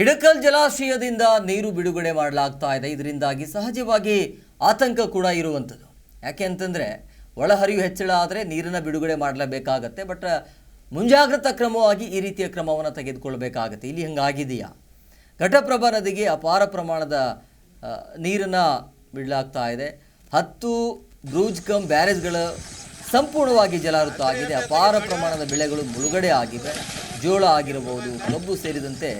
ಇಡಕಲ್ ಜಲಾಶಯದಿಂದ ನೀರು ಬಿಡುಗಡೆ ಮಾಡಲಾಗ್ತಾ ಇದೆ. ಇದರಿಂದಾಗಿ ಸಹಜವಾಗಿ ಆತಂಕ ಕೂಡ ಇರುವಂಥದ್ದು. ಯಾಕೆ ಅಂತಂದರೆ, ಒಳಹರಿವು ಹೆಚ್ಚಳ ಆದರೆ ನೀರನ್ನು ಬಿಡುಗಡೆ ಮಾಡಲೇಬೇಕಾಗತ್ತೆ, ಬಟ್ ಮುಂಜಾಗ್ರತಾ ಕ್ರಮವಾಗಿ ಈ ರೀತಿಯ ಕ್ರಮವನ್ನು ತೆಗೆದುಕೊಳ್ಬೇಕಾಗತ್ತೆ. ಇಲ್ಲಿ ಹಂಗಾಗಿದೆಯಾ? ಘಟಪ್ರಭಾ ನದಿಗೆ ಅಪಾರ ಪ್ರಮಾಣದ ನೀರನ್ನು ಬಿಡಲಾಗ್ತಾ ಇದೆ. ಹತ್ತು ಬ್ರೂಜ್ ಕಮ್ ಬ್ಯಾರೇಜ್ಗಳು ಸಂಪೂರ್ಣವಾಗಿ ಜಲಾವೃತ ಆಗಿದೆ. ಅಪಾರ ಪ್ರಮಾಣದ ಬೆಳೆಗಳು ಮುಳುಗಡೆ ಆಗಿವೆ. ಜೋಳ ಆಗಿರಬಹುದು, ಕಬ್ಬು ಸೇರಿದಂತೆ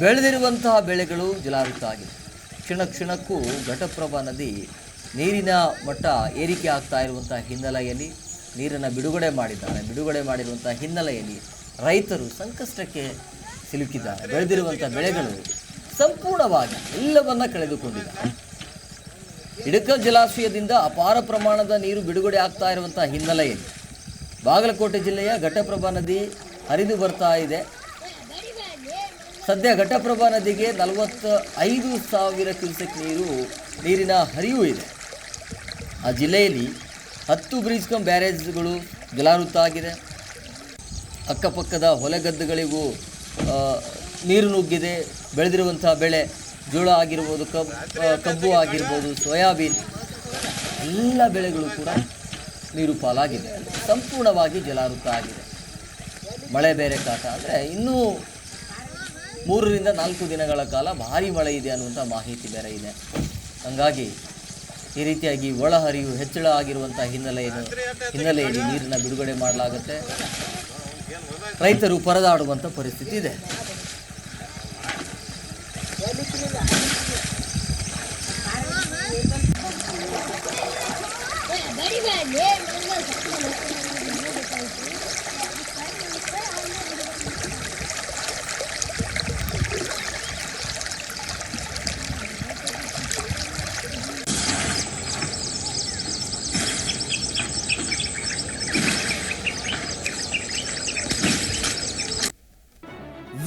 ಬೆಳೆದಿರುವಂತಹ ಬೆಳೆಗಳು ಜಲಾವೃತ ಆಗಿದೆ. ಕ್ಷಣ ಕ್ಷಣಕ್ಕೂ ಘಟಪ್ರಭಾ ನದಿ ನೀರಿನ ಮಟ್ಟ ಏರಿಕೆ ಆಗ್ತಾ ಇರುವಂತಹ ಹಿನ್ನೆಲೆಯಲ್ಲಿ ನೀರನ್ನು ಬಿಡುಗಡೆ ಮಾಡಿದ್ದಾರೆ. ಬಿಡುಗಡೆ ಮಾಡಿರುವಂಥ ಹಿನ್ನೆಲೆಯಲ್ಲಿ ರೈತರು ಸಂಕಷ್ಟಕ್ಕೆ ಸಿಲುಕಿದ್ದಾರೆ. ಬೆಳೆದಿರುವಂಥ ಬೆಳೆಗಳು ಸಂಪೂರ್ಣವಾಗಿ ಎಲ್ಲವನ್ನ ಕಳೆದುಕೊಂಡಿದ್ದಾರೆ ಇಡಕಲ್ ಜಲಾಶಯದಿಂದ ಅಪಾರ ಪ್ರಮಾಣದ ನೀರು ಬಿಡುಗಡೆ ಆಗ್ತಾ ಇರುವಂಥ ಹಿನ್ನೆಲೆಯಲ್ಲಿ ಬಾಗಲಕೋಟೆ ಜಿಲ್ಲೆಯ ಘಟಪ್ರಭಾ ನದಿ ಹರಿದು ಬರ್ತಾ ಇದೆ. ಸದ್ಯ ಘಟಪ್ರಭಾ ನದಿಗೆ ನಲವತ್ತ ಐದು ಸಾವಿರ ಕ್ಯೂಸೆಕ್ ನೀರು, ನೀರಿನ ಹರಿವು ಇದೆ. ಆ ಜಿಲ್ಲೆಯಲ್ಲಿ ಹತ್ತು ಬ್ರಿಡ್ಜ್ ಕಮ್ ಬ್ಯಾರೇಜ್ಗಳು ಜಲಾವೃತ ಆಗಿದೆ ಅಕ್ಕಪಕ್ಕದ ಹೊಲಗದ್ದೆಗಳಿಗೂ ನೀರು ನುಗ್ಗಿದೆ. ಬೆಳೆದಿರುವಂತಹ ಬೆಳೆ ಜೋಳ ಆಗಿರ್ಬೋದು, ಕಬ್ ಕಬ್ಬು ಆಗಿರ್ಬೋದು, ಸೋಯಾಬೀನ್, ಎಲ್ಲ ಬೆಳೆಗಳು ಕೂಡ ನೀರು ಪಾಲಾಗಿದೆ. ಸಂಪೂರ್ಣವಾಗಿ ಜಲಾವೃತ ಆಗಿದೆ ಮಳೆ ಬೇರೆ ಕಾಟ ಅಂದರೆ ಇನ್ನೂ ಮೂರರಿಂದ ನಾಲ್ಕು ದಿನಗಳ ಕಾಲ ಭಾರಿ ಮಳೆ ಇದೆ ಅನ್ನುವಂಥ ಮಾಹಿತಿ ಬೇರೆ ಇದೆ ಹಾಗಾಗಿ ಈ ರೀತಿಯಾಗಿ ಒಳಹರಿವು ಹೆಚ್ಚಳ ಆಗಿರುವಂಥ ಹಿನ್ನೆಲೆಯನ್ನು ಹಿನ್ನೆಲೆಯಲ್ಲಿ ನೀರನ್ನು ಬಿಡುಗಡೆ ಮಾಡಲಾಗುತ್ತೆ ರೈತರು ಪರದಾಡುವಂಥ ಪರಿಸ್ಥಿತಿ ಇದೆ